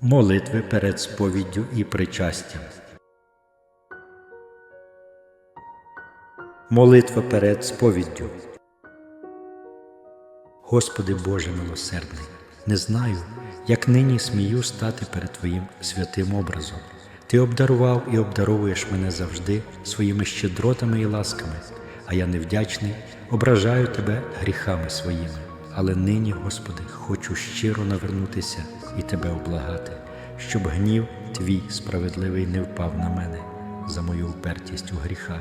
Молитви перед сповіддю і причастям. Молитва перед сповіддю. Господи Боже милосердний, не знаю, як нині смію стати перед Твоїм святим образом. Ти обдарував і обдаровуєш мене завжди своїми щедротами і ласками, а я невдячний, ображаю Тебе гріхами своїми. Але нині, Господи, хочу щиро навернутися і Тебе облагати, щоб гнів Твій справедливий не впав на мене за мою упертість у гріхах.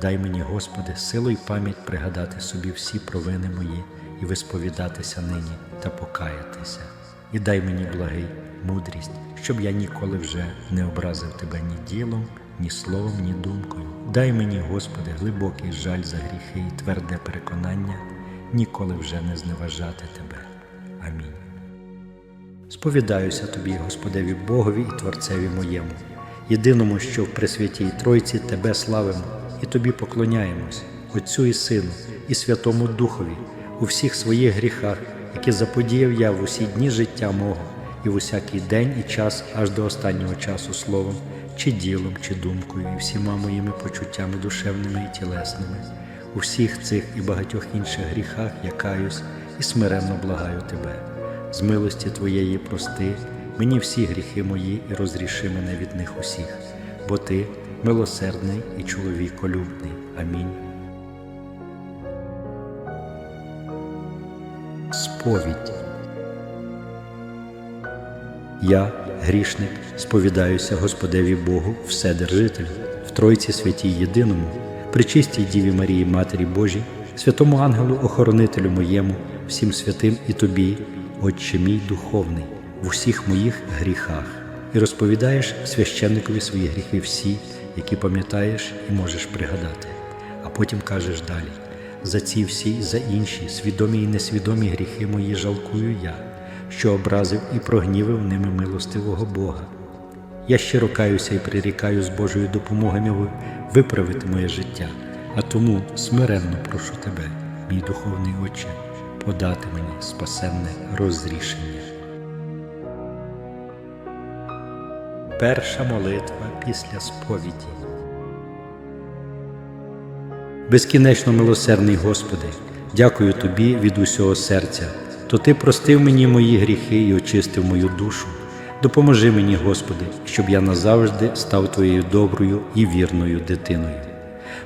Дай мені, Господи, силу й пам'ять пригадати собі всі провини мої і висповідатися нині та покаятися. І дай мені благий мудрість, щоб я ніколи вже не образив Тебе ні ділом, ні словом, ні думкою. Дай мені, Господи, глибокий жаль за гріхи і тверде переконання ніколи вже не зневажати Тебе. Амінь. Сповідаюся Тобі, Господеві Богові і Творцеві моєму, єдиному, що в Пресвятій Тройці Тебе славимо і Тобі поклоняємось, Отцю і Сину, і Святому Духові, у всіх своїх гріхах, які заподіяв я в усі дні життя мого, і в усякий день і час аж до останнього часу словом, чи ділом, чи думкою, і всіма моїми почуттями душевними і тілесними. У всіх цих і багатьох інших гріхах я каюсь і смиренно благаю Тебе. З милості Твоєї прости мені всі гріхи мої і розріши мене від них усіх, бо Ти милосердний і чоловіколюбний. Амінь. Сповідь. Я, грішник, сповідаюся Господеві Богу, Вседержителю, в Тройці святій єдиному, причистій Діві Марії Матері Божій, святому ангелу, охоронителю моєму, всім святим і тобі, Отче мій духовний, в усіх моїх гріхах, і розповідаєш священникові свої гріхи всі, які пам'ятаєш і можеш пригадати. А потім кажеш далі: за ці всі за інші, свідомі і несвідомі гріхи мої жалкую я, що образив і прогнівив ними милостивого Бога. Я щиро каюся і прирікаю з Божою допомогою виправити моє життя, а тому смиренно прошу тебе, мій духовний Отче, подати мені спасенне розрішення. Перша молитва після сповіді. Безкінечно милосердний Господи, дякую Тобі від усього серця, то Ти простив мені мої гріхи і очистив мою душу. Допоможи мені, Господи, щоб я назавжди став Твоєю доброю і вірною дитиною.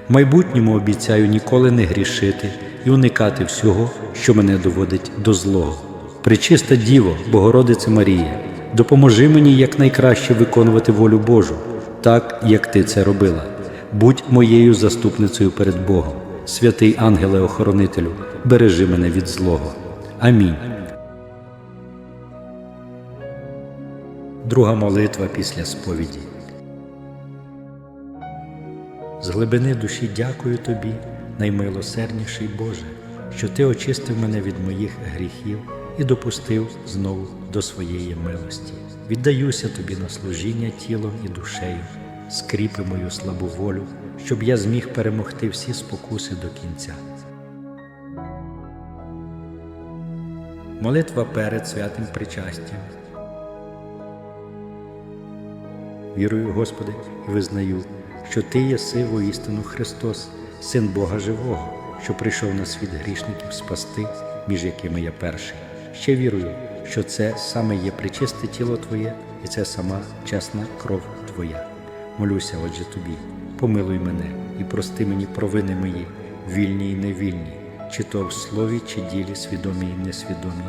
В майбутньому обіцяю ніколи не грішити і уникати всього, що мене доводить до злого. Пречиста Діво, Богородице Марія, допоможи мені якнайкраще виконувати волю Божу, так як Ти це робила. Будь моєю заступницею перед Богом, святий ангеле-охоронителю, бережи мене від злого. Амінь. Друга молитва після сповіді. З глибини душі дякую тобі, наймилосердніший Боже, що Ти очистив мене від моїх гріхів і допустив знову до своєї милості. Віддаюся тобі на служіння тілом і душею, скріпи мою слабу волю, щоб я зміг перемогти всі спокуси до кінця. Молитва перед святим причастям. Вірую, Господи, і визнаю, що Ти єси воістину Христос, Син Бога Живого, що прийшов на світ грішників спасти, між якими я перший. Ще вірую, що це саме є причисте тіло Твоє, і це сама чесна кров Твоя. Молюся, отже, Тобі, помилуй мене і прости мені провини мої, вільні і невільні, чи то в слові, чи ділі, свідомі і несвідомі,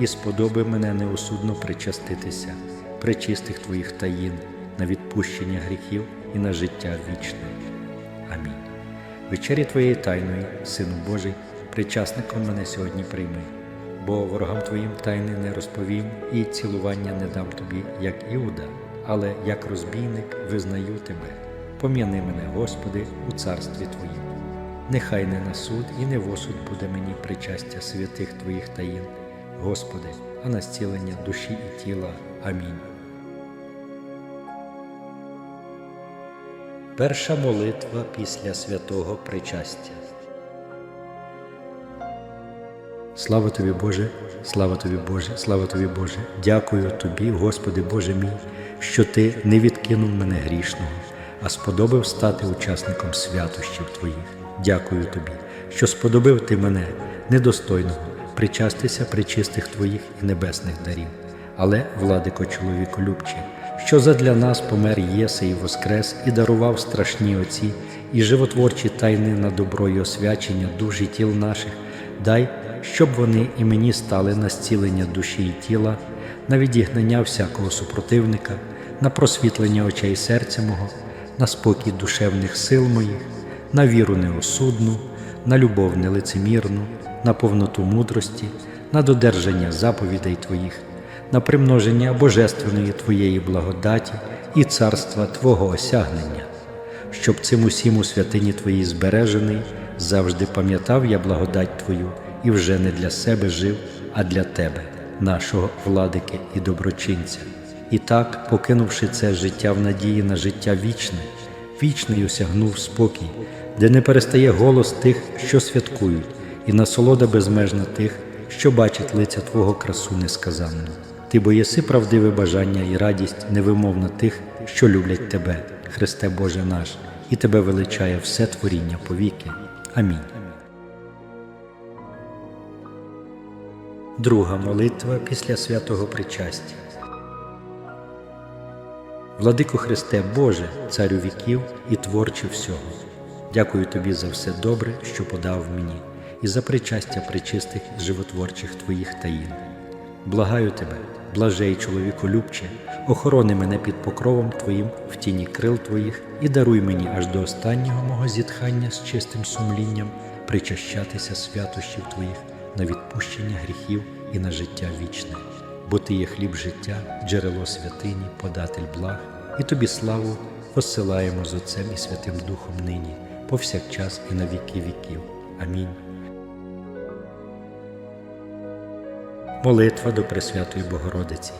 і сподоби мене неосудно причаститися, причистих Твоїх таїн на відпущення гріхів і на життя вічне. Амінь. Вечері Твоєї тайної, Сину Божий, причасником мене сьогодні прийми, бо ворогам Твоїм тайни не розповім і цілування не дам тобі, як Іуда, але як розбійник визнаю Тебе. Пом'яни мене, Господи, у царстві Твоїм. Нехай не на суд і не в осуд буде мені причастя святих Твоїх таїн, Господи, а на зцілення душі і тіла. Амінь. Перша молитва після святого причастя. Слава тобі, Боже, слава тобі, Боже, слава тобі, Боже. Дякую тобі, Господи Боже мій, що Ти не відкинув мене грішного, а сподобав стати учасником святощів Твоїх. Дякую тобі, що сподобив ти мене, недостойного, причастися причистих Твоїх і небесних дарів. Але, владико чоловіколюбче, що задля нас помер єси і воскрес, і дарував страшні оці, і животворчі тайни на добро й освячення душ і тіл наших, дай, щоб вони і мені стали на зцілення душі і тіла, на відігнання всякого супротивника, на просвітлення очей серця мого, на спокій душевних сил моїх, на віру неосудну, на любов нелицемірну, на повноту мудрості, на додержання заповідей Твоїх, на примноження божественної Твоєї благодаті і царства Твого осягнення, щоб цим усім у святині Твоїй збережений, завжди пам'ятав я благодать Твою і вже не для себе жив, а для Тебе, нашого владики і доброчинця. І так, покинувши це життя в надії на життя вічне, вічний осягнув спокій, де не перестає голос тих, що святкують, і насолода безмежна тих, що бачать лиця Твого красу несказанну. Ти бо єси правдиве бажання і радість невимовна тих, що люблять Тебе, Христе Боже наш, і Тебе величає все творіння повіки. Амінь. Друга молитва після святого причастя. Владико Христе Боже, Царю віків і творче всього. Дякую Тобі за все добре, що подав мені, і за причастя причистих животворчих Твоїх таїн. Благаю Тебе, блажей чоловіколюбче, охорони мене під покровом Твоїм в тіні крил Твоїх і даруй мені аж до останнього мого зітхання з чистим сумлінням причащатися святощів Твоїх на відпущення гріхів і на життя вічне, бо Ти є хліб життя, джерело святині, податель благ, і Тобі славу посилаємо з Отцем і Святим Духом нині, повсякчас і на віки віків. Амінь. Молитва до Пресвятої Богородиці.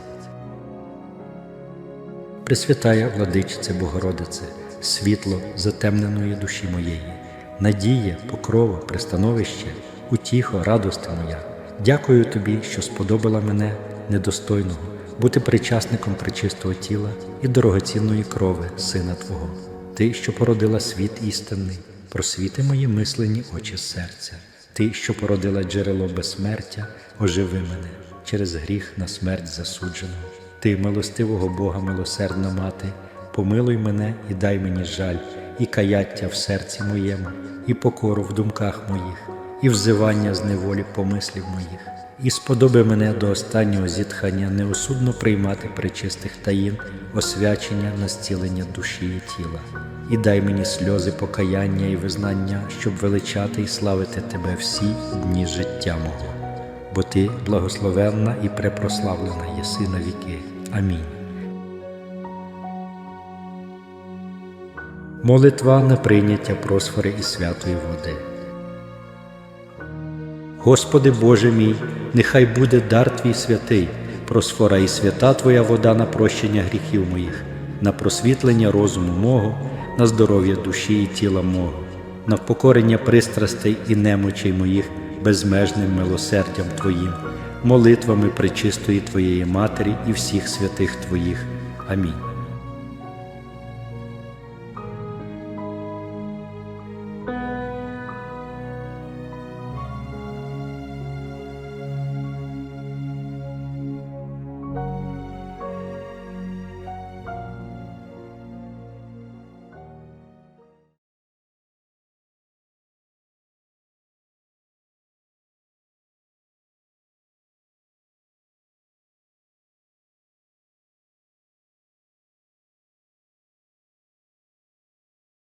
Пресвятая владичице Богородице, світло затемненої душі моєї, надія, покрова, пристановище, утіхо, радости моя. Дякую тобі, що сподобала мене недостойного бути причасником причистого тіла і дорогоцінної крови Сина Твого, Ти, що породила світ істинний, просвіти мої мислені очі серця, Ти, що породила джерело безсмертя, оживи мене через гріх на смерть засудженого. Ти, милостивого Бога, милосердна мати, помилуй мене і дай мені жаль, і каяття в серці моєму, і покору в думках моїх, і взивання з неволі помислів моїх, і сподоби мене до останнього зітхання неосудно приймати причистих таїн, освячення на зцілення душі і тіла, і дай мені сльози покаяння і визнання, щоб величати і славити Тебе всі дні життя мого бо Ти благословенна і препрославлена єси на віки. Амінь. Молитва на прийняття просфори і святої води. Господи Боже мій, нехай буде дар Твій святий, просфора і свята Твоя вода на прощення гріхів моїх, на просвітлення розуму мого, на здоров'я душі і тіла мого, на впокорення пристрастей і немочей моїх безмежним милосердям Твоїм, молитвами пречистої Твоєї Матері і всіх святих Твоїх. Амінь.